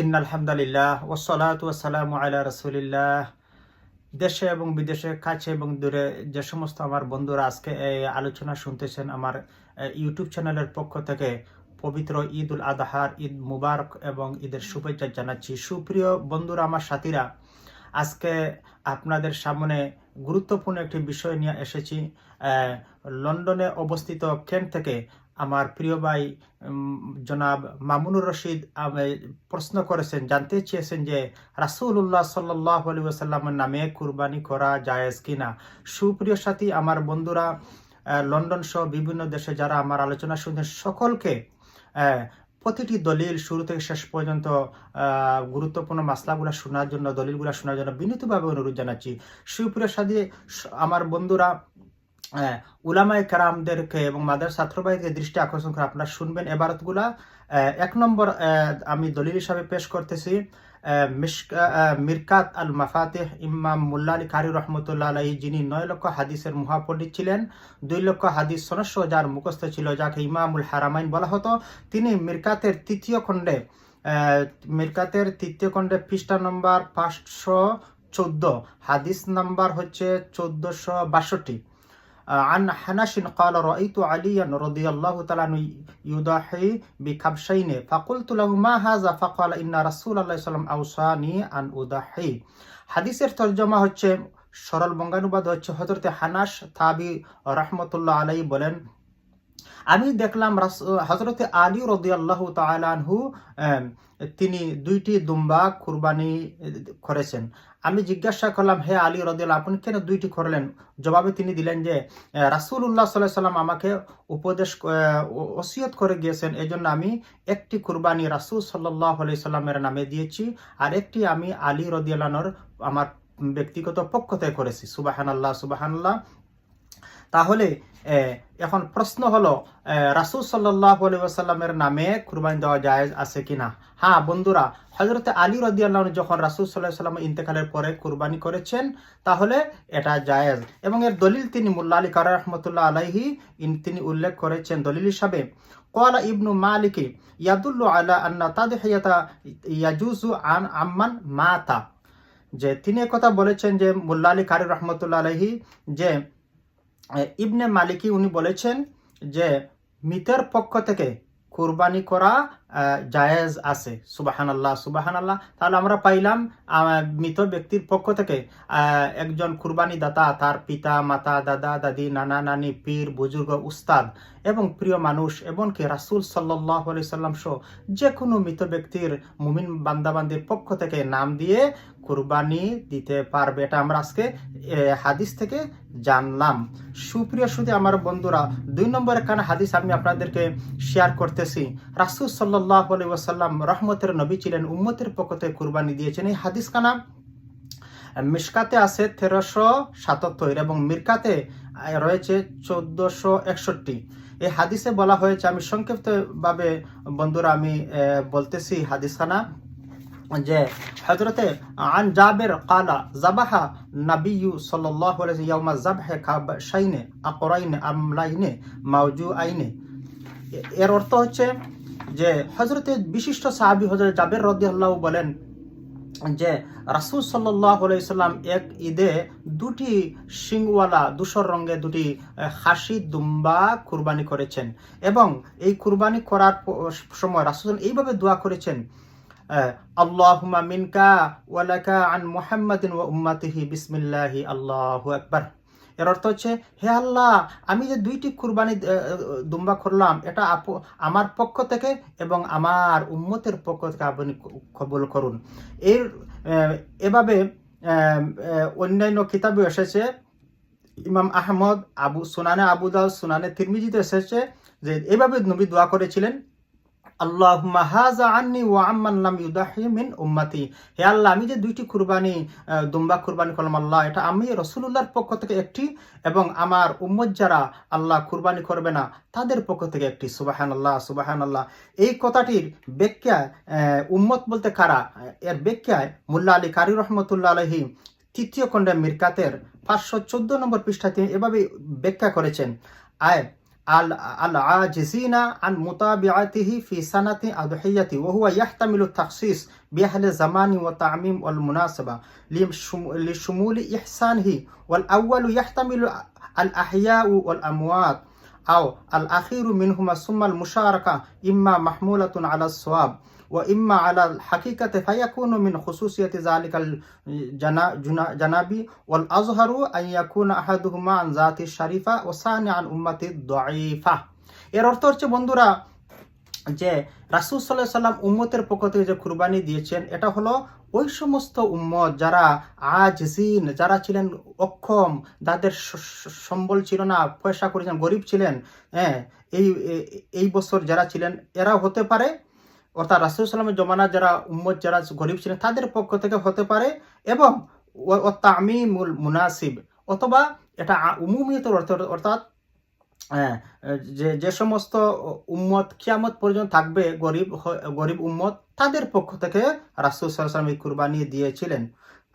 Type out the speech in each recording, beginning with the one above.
In ওসলাত ওসালাম আলা রসুলিল্লাহ। দেশে এবং বিদেশে, কাছে এবং দূরে যে সমস্ত আমার বন্ধুরা আজকে এই আলোচনা শুনতেছেন আমার ইউটিউব চ্যানেলের পক্ষ থেকে পবিত্র ঈদ উল আদাহার, ঈদ মুবারক এবং ঈদের শুভেচ্ছা জানাচ্ছি। সুপ্রিয় বন্ধুরা, আমার সাথীরা, আজকে আপনাদের সামনে গুরুত্বপূর্ণ একটি বিষয় নিয়ে এসেছি। লন্ডনে অবস্থিত কেন্ট থেকে আমার প্রিয় ভাই জনাব মামুনুর রশিদ প্রশ্ন করেছেন, জানতে চেয়েছেন যে রাসুল্লাহ সাল্লাহ আলী নামে কুরবানি করা জায়েজ কিনা। সুপ্রিয় সাথী, আমার বন্ধুরা লন্ডন সহ বিভিন্ন দেশে যারা আমার আলোচনা শুনছেন, সকলকে প্রতিটি দলিল শুরু থেকে শেষ পর্যন্ত গুরুত্বপূর্ণ মাসলাগুলো শোনার জন্য, দলিলগুলো শোনার জন্য বিনীতভাবে অনুরোধ জানাচ্ছি। সুপ্রিয় সাথী আমার বন্ধুরা উলামায়ে কারামদেরকে এবং মাদার ছাত্রবাহীকে দৃষ্টি আকর্ষণ করে আপনারা শুনবেন এবারতগুলা। এক নম্বর আমি দলিল হিসাবে পেশ করতেছি মিরকাত আল মাফাতেহ ইমাম মুল্লা আলী কারি রহমতুল্লাহ আলাহি যিনি নয় লক্ষ হাদিসের মহাপণ্ডিত ছিলেন, দুই লক্ষ হাদিস সনস্য যার মুখস্থ ছিল, যাকে ইমামুল হারামাইন বলা হতো। তিনি মিরকাতের তৃতীয় খণ্ডে মিরকাতের তৃতীয় খণ্ডে পৃষ্ঠা নম্বর পাঁচশো চোদ্দ, হাদিস নাম্বার হচ্ছে চোদ্দশো বাষট্টি। عن حنش قال رأيت عليا رضي الله تعالى عنه يضحي بكبشين فقلت له ما هذا فقال إن رسول الله صلى الله عليه وسلم أوصاني أن أضحي হাদিসের তর্জমা হচ্ছে সরল বঙ্গানুবাদ হচ্ছে হজরতে হানাস তাবি রহমতুল্লাহ আলাই বলেন আমি দেখলাম হজরতে আলী রদি আল্লাহ তালানহু তিনি দুইটি দুম্বা কুরবানি করেছেন। আমি জিজ্ঞাসা করলাম, হে আলী রদিয়াল আপনি কেন দুইটি করলেন? জবাবে তিনি দিলেন যে রাসুল উল্লাহ সাল্লাহ সাল্লাম আমাকে উপদেশ ওসিয়ত করে গিয়েছেন। এই আমি একটি কুরবানি রাসুল সাল্লাহ আলি সাল্লামের নামে দিয়েছি আর একটি আমি আলী রদিয়ালানোর আমার ব্যক্তিগত পক্ষ থেকে করেছি। সুবাহান আল্লাহ সুবাহান আল্লাহ তাহলে এখন প্রশ্ন হলো রাসুল সাল্লাহ নামে কুরবানি দেওয়া জায়েজ আছে কিনা? হ্যাঁ বন্ধুরা হজরত আলী রদিয়াল্লাহ যখন রাসুল সাল্লাহ সাল্লাম ইন্তেকালের পরে কুরবানি করেছেন, তাহলে এটা জায়েজ। এবং এর দলিল তিনি মুল্লা আলী কার রহমতুল্লাহ আলাইহি তিনি উল্লেখ করেছেন দলিল হিসাবে। কলা ইবনু মালিকি, ইয়াদুল্লু আলা আন্না তাদেহিয়াতা ইয়াজুজু আন আম্মান মাতা। যে তিনি কথা বলেছেন যে মুল্লা আলী কারি রহমতুল্লাহ যে ইবনে মালিকি উনি বলেছেন যে মৃতের পক্ষ থেকে কোরবানি করা জায়েজ আছে। সুবাহান আল্লাহ সুবাহান আল্লাহ তাহলে আমরা পাইলাম মৃত ব্যক্তির পক্ষ থেকে একজন কুরবানি দাতা তার পিতা, মাতা, দাদা, দাদি, নানা, নানি, পীর, বুজুর্গ, উস্তাদ এবং প্রিয় মানুষ, এমনকি রাসুল সাল্লাহ আলি সাল্লাম সহ যে কোনো মৃত ব্যক্তির মুমিন বান্দাবান্দির পক্ষ থেকে নাম দিয়ে কুরবানি দিতে পারবে। এটা আমরা আজকে হাদিস থেকে জানলাম। সুপ্রিয় শুধু আমার বন্ধুরা, দুই নম্বর একখানা হাদিস আমি আপনাদেরকে শেয়ার করতেছি। রাসুল সাল্লাহ আলি ওয়াসাল্লাম রহমতের নবী ছিলেন, উম্মতের কুরবানি দিয়েছেন। এই হাদিস খানা মিশকাতে আছে তেরোশো সাতাত্তর এবং মিরকাতে রয়েছে একষট্টি। এই হাদিসে বলা হয়েছে, আমি সংক্ষিপ্তভাবে বন্ধুরা, আমি বলতেছি হাদিসখানা যে হজরতে আন জাবের কালা জাবাহা ইয়াউমা জাবহে কাবশাইনে আকরাইনে আমলাইনে মাউজু আইনে এর অর্থ হচ্ছে যে হজরতে বিশিষ্ট সাহাবী হজরত জাবের রাদিয়াল্লাহু বলেন যে রাসুল সাল্লাম এক ঈদে দুটি শিংওয়ালা দুশোর রঙে দুটি আহ, খাসি দুম্বা কুরবানি করেছেন এবং এই কুরবানি করার সময় রাসুল এইভাবে দোয়া করেছেন আল্লাহুমা মিনকা ওয়ালাকা আন মুহাম্মাদিন ওয়া উম্মাতিহি বিসমিল্লাহি আল্লাহু আকবার। এর অর্থ হচ্ছে, হে আল্লাহ, আমি যে দুইটি কুরবানি দুম্বা করলাম, এটা আমার পক্ষ থেকে এবং আমার উম্মতের পক্ষ থেকে আপনি কবুল করুন। এর এভাবে অন্যান্য কিতাবে এসেছে। ইমাম আহমদ, আবু, সুনানে আবু দাউদ, সুনানে তিরমিজিতে এসেছে যে, এভাবে নবী দোয়া করেছিলেন। আল্লাহুম্মা হাযা আন্নি ওয়া আম্মান লাম ইউদাহি মিন উম্মতি। হে আল্লাহ, আমি যে দুইটি কুরবানি দুম্বা কুরবানি করলাম আল্লাহ, এটা আমি রসুলুল্লাহর পক্ষ থেকে একটি এবং আমার উম্মত যারা আল্লাহ কুরবানি করবে না, তাদের পক্ষ থেকে একটি। সুবাহান আল্লাহ সুবাহান আল্লাহ এই কথাটির ব্যাখ্যায় উম্মত বলতে কারা? এর ব্যাখ্যায় মুল্লা আলী কারি রহমতুল্লাহ আলহি তৃতীয় খণ্ডে মিরকাতের পাঁচশো চোদ্দ নম্বর পৃষ্ঠায় তিনি এভাবে ব্যাখ্যা করেছেন। আয় العاجزين عن متابعته في سنة أضحية وهو يحتمل التخصيص بأهل الزمان والتعميم والمناسبة لشم- لشمول إحسانه. والأول يحتمل الأحياء والأموات أو الأخير منهما ثم المشاركة إما محمولة على الصواب. وإما على الحقيقة فيكون من خصوصية ذلك الجناب والأظهر أن يكون أحدهما عن ذات الشريفة والثاني عن أمة الضعيفة এর অর্থ হচ্ছে বন্ধুরা যে রাসুল সাল্লাহ সাল্লাম উম্মতের পক্ষ থেকে যে কুরবানি দিয়েছেন এটা হলো ওই সমস্ত উম্মত যারা আজ জিন যারা ছিলেন অক্ষম যাদের স- স- সম্বল ছিল না পয়সা করেছেন গরিব ছিলেন হ্যাঁ এই এ- এই বছর যারা ছিলেন এরাও হতে পারে অর্থাৎ রাসুল সাল্লামের জমানা যারা উম্মত যারা গরিব ছিলেন তাদের পক্ষ থেকে হতে পারে এবং তামিমুল মুনাসিব অথবা এটা আ- অর্থ অর্থাৎ হ্যাঁ, যে যে সমস্ত উম্মত কিয়ামত পর্যন্ত থাকবে গরিব গরিব উম্মত তাদের পক্ষ থেকে রাসুল সাল্লাম কুরবানি দিয়েছিলেন।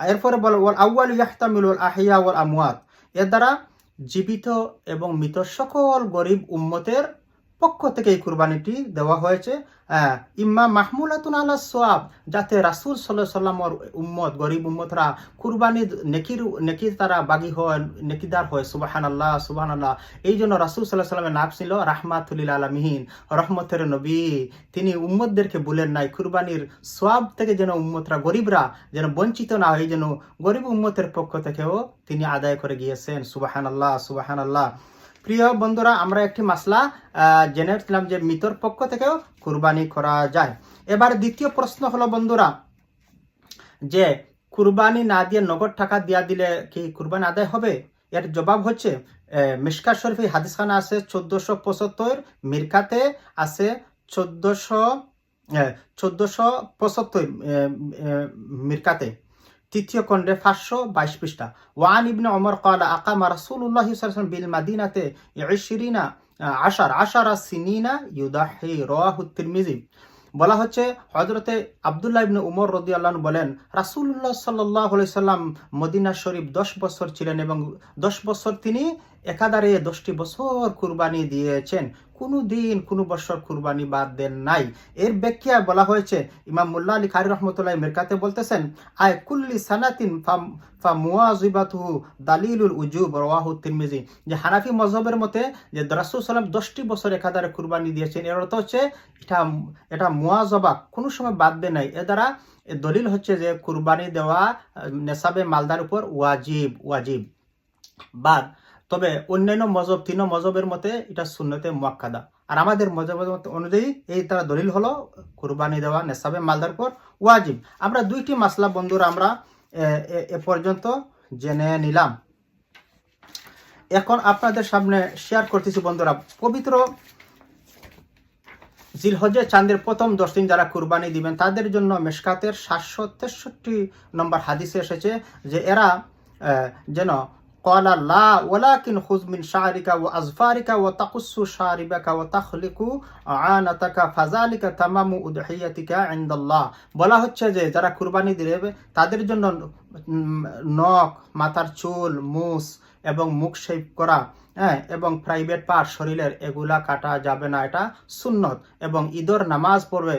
এরপরে বলো ওয়াল আউয়াল ইয়াহতামিলুল আহিয়া ওয়াল আমওয়াত এর দ্বারা জীবিত এবং মৃত সকল গরিব উম্মতের পক্ষ থেকে এই কুরবানিটি দেওয়া হয়েছে। ইম্মা মাহমুলাতুন আলা সোয়াব, যাতে রাসুল সাল্লাহ সাল্লামর উম্মত, গরিব উম্মতরা কুরবানি নেকির নেকির তারা বাগি হয় নেকিদার হয় সুবাহান আল্লাহ সুবাহান আল্লাহ এই জন্য রাসুল সাল্লাহ সাল্লামের নাম ছিল রাহমাতুলিল আলমিহীন রহমতের নবী। তিনি উম্মতদেরকে বলেন নাই, কুরবানির সোয়াব থেকে যেন উম্মতরা গরিবরা যেন বঞ্চিত না হয়, এই জন্য গরিব উম্মতের পক্ষ থেকেও তিনি আদায় করে গিয়েছেন সুবাহান আল্লাহ সুবাহান আল্লাহ প্রিয় বন্ধুরা, আমরা একটি মাসলা জেনেছিলাম যে মৃতর পক্ষ থেকেও কুরবানি করা যায়। এবার দ্বিতীয় প্রশ্ন হলো বন্ধুরা, যে কুরবানি না দিয়ে নগদ টাকা দিয়া দিলে কি কুরবানি আদায় হবে? এর জবাব হচ্ছে মিসকা শরীফে হাদিসখানা আছে চোদ্দশো পঁচাত্তর, মিরকাতে আছে চোদ্দশো চোদ্দশো পঁচাত্তর মিরকাতে। তৃতীয় খণ্ডে পাঁচশো বাইশ পৃষ্ঠা। ওয়ান ইবনে অমর কালা আকামা রাসুল্লাহ বিল মাদিনাতে ইশরিনা আশার, আশারা সিনিনা ইউদাহি রাওয়াহু তিরমিজি। বলা হচ্ছে হজরতে আবদুল্লাহ ইবনে উমর রদি আল্লাহ বলেন রাসুল্লাহ সাল্লাহ সাল্লাম মদিনা শরীফ দশ বছর ছিলেন এবং দশ বছর তিনি একাধারে দশটি বছর কুরবানি দিয়েছেন। কোনো দিন, কোনো বছর কুরবানি বাদ দেন নাই। এর ব্যাখ্যা বলা হয়েছে, ইমাম মুল্লা আলী খারি রহমতুল্লাহ মেরকাতে বলতেছেন, আয় কুল্লি সানাতিন ফা দালিলুল উজুব রাওয়াহু তিরমিজি। যে হানাফি মজহবের মতে, যে রাসূল সাল্লাম দশটি বছর একাধারে কুরবানি দিয়েছেন, এর অর্থ হচ্ছে, এটা এটা মুয়াজবা, কোনো সময় বাদ দেয় নাই। এ দ্বারা দলিল হচ্ছে যে কুরবানি দেওয়া, নেশাবে মালদার উপর ওয়াজিব ওয়াজিব। বাদ তবে অন্যান্য মজব তিন মজবের মতে এটা শূন্যতে মুয়াক্কাদা। আর আমাদের মজহবের মতে অনুযায়ী এই তারা দলিল হলো কুরবানি দেওয়া নেশাবে মালদার উপর ওয়াজিব। আমরা দুইটি মাসলা বন্ধুরা আমরা এ, পর্যন্ত জেনে নিলাম। এখন আপনাদের সামনে শেয়ার করতেছি বন্ধুরা পবিত্র জিলহজে চাঁদের প্রথম দশ দিন যারা কুরবানি দিবেন তাদের জন্য মেশকাতের সাতশো তেষট্টি নম্বর হাদিসে এসেছে যে এরা আহ, কলা লা ওলাকিন খুজমিন শাহরিকা ও আজফারিকা ও তাকুসু শাহরিবাকা ও তাখলিকু আনাতাকা ফাজালিকা তামামু উদহিয়াতিকা ইন্দাল্লাহ বলা হচ্ছে যে, যারা কুরবানি দেবে, তাদের জন্য নখ, মাথার চুল, মুস এবং মুখ শেপ করা হ্যাঁ এবং প্রাইভেট পার্ট শরীরের এগুলা কাটা যাবে না, এটা সুন্নত। এবং ঈদর নামাজ পড়বে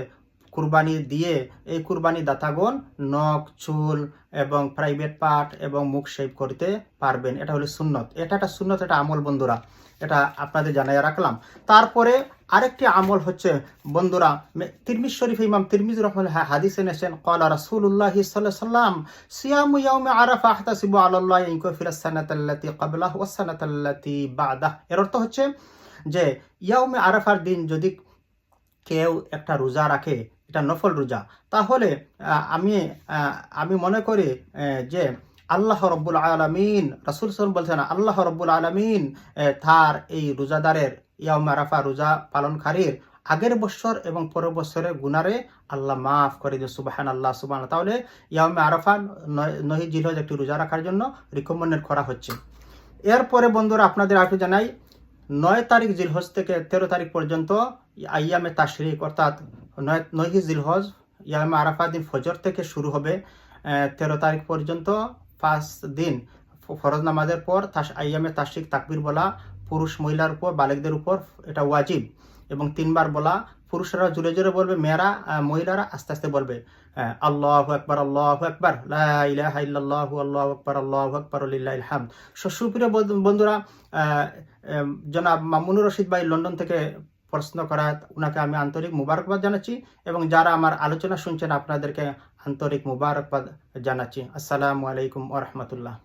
কুরবানি দিয়ে এই কুরবানি দাতাগণ নখ, চুল এবং প্রাইভেট পার্ট এবং মুখ শেভ করতে পারবেন। এটা হলো সুন্নত। এটা একটা সুন্নত, এটা আমল বন্ধুরা। এটা আপনাদের জানাই রাখলাম। তারপরে আরেকটি আমল হচ্ছে, বন্ধুরা তিরমিজ শরীফ ইমাম তিরমিজ রহমান হাদিস এনেছেন কলা আলাইহি সাল্লাম সিয়ামু ইয়াউমি আরাফা আলাল্লাহ ইনকুফিরা সানাতাল্লাতি ক্বাবলাহু ওয়াস সানাতাল্লাতি বাদাহ। এর অর্থ হচ্ছে যে, ইয়াউমে আরাফার দিন যদি কেউ একটা রোজা রাখে এটা নফল রোজা। তাহলে আমি আমি মনে করি যে আল্লাহ রব্বুল আলমিন, রাসুল সাল বলছেন, আল্লাহ রব্বুল আলমিন তার এই রোজাদারের ইয়াউম আরাফা রোজা পালনকারীর আগের বছর এবং পরের বছরের গুনারে আল্লাহ মাফ করে দিয়ে সুবাহান আল্লাহ সুবাহ তাহলে ইয়াউমে আরাফা নহি জিলহজ একটি রোজা রাখার জন্য রিকমেন্ডেড করা হচ্ছে। এরপরে বন্ধুরা আপনাদের আরেকটু জানাই, নয় তারিখ জিলহজ থেকে তেরো তারিখ পর্যন্ত আইয়ামে তাশরিক, অর্থাৎ নয় জিলহজ ইয়ামে আরাফা দিন ফজর থেকে শুরু হবে তেরো তারিখ পর্যন্ত পাঁচ দিন ফরজ নামাজের পর তাস, আইয়ামে তাশরিক তাকবির বলা, পুরুষ মহিলার উপর, বালেকদের উপর এটা ওয়াজিব। এবং তিনবার বলা, পুরুষরা জোরে জোরে বলবে, মেয়েরা মহিলারা আস্তে আস্তে বলবে আল্লাহ আকবার, আল্লাহু ইল্লাল্লাহু, আল্লাহু আকবার, আল্লাহু হামদ। সো, সুপ্রিয় বন্ধু- বন্ধুরা জনাব মামুনুর রশিদ ভাই লন্ডন থেকে প্রশ্ন করা ওনাকে আমি আন্তরিক মুবারকবাদ জানাচ্ছি এবং যারা আমার আলোচনা শুনছেন আপনাদেরকে আন্তরিক মুবারকবাদ জানাচ্ছি। আসসালামু আলাইকুম ওয়া রাহমাতুল্লাহ।